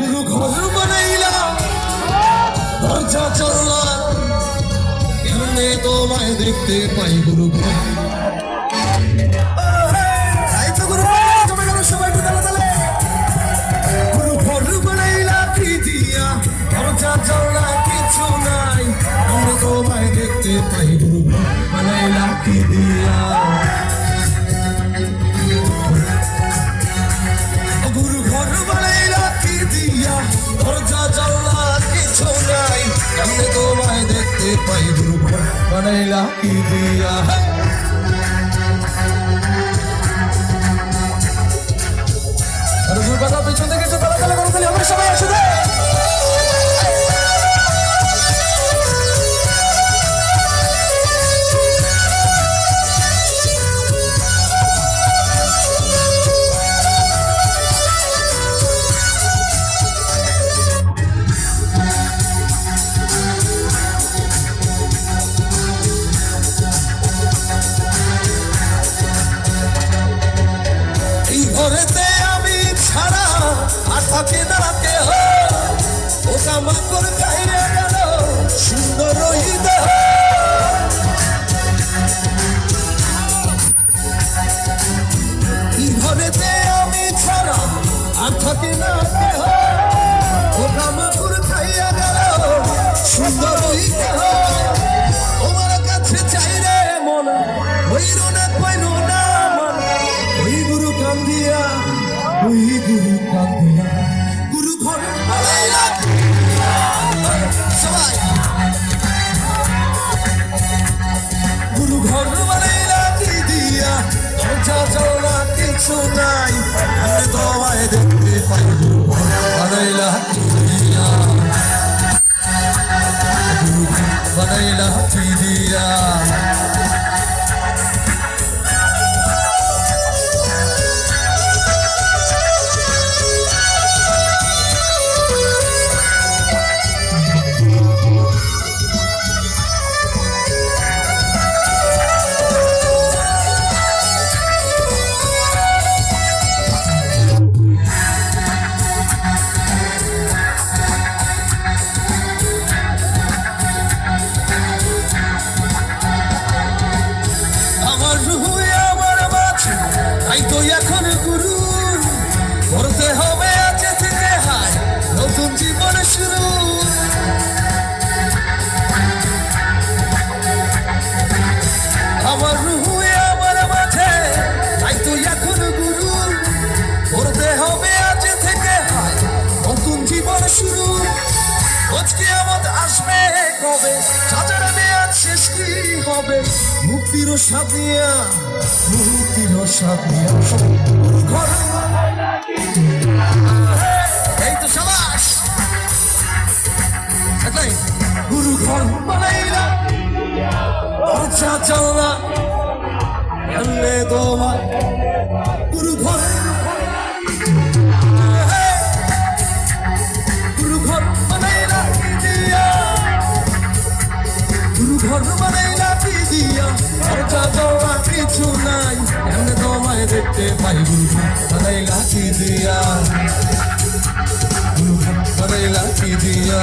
গুরু ঘর বানাইলা। দরজা চললা কেমনে তোমায় দেখতে পাই গুরু দেখতে পাই গুরু বানাইলা কি দিয়া? দরজা, জানলা, কিছু নাই। কেমনে তোমায় দেখতে পাই ঘর বানাইলা কি দিয়া। কথা পিছন থেকে আর থাকে না কেহ ওটা মাকড় গাইরে গেল, সুন্দর ওই দেহ এই ঘরেতে আমি ছাড়া আর থাকে না কেহ ওটা মাকড় খাইয়া গেল, সুন্দর ওই দেহ তোমার কাছে চাই রে মন হইল না কইল না মন। ওই গুরু কান্দিয়া, ওই গুরু কান্দিয়া। ঘর হবে মুক্তির সাদিয়া মুক্তির সাদিয়া ঘর এই তো সবাস। গুরু ঘর పెట్టే బైబుల్ సరైలా తీదియా సరైలా తీదియా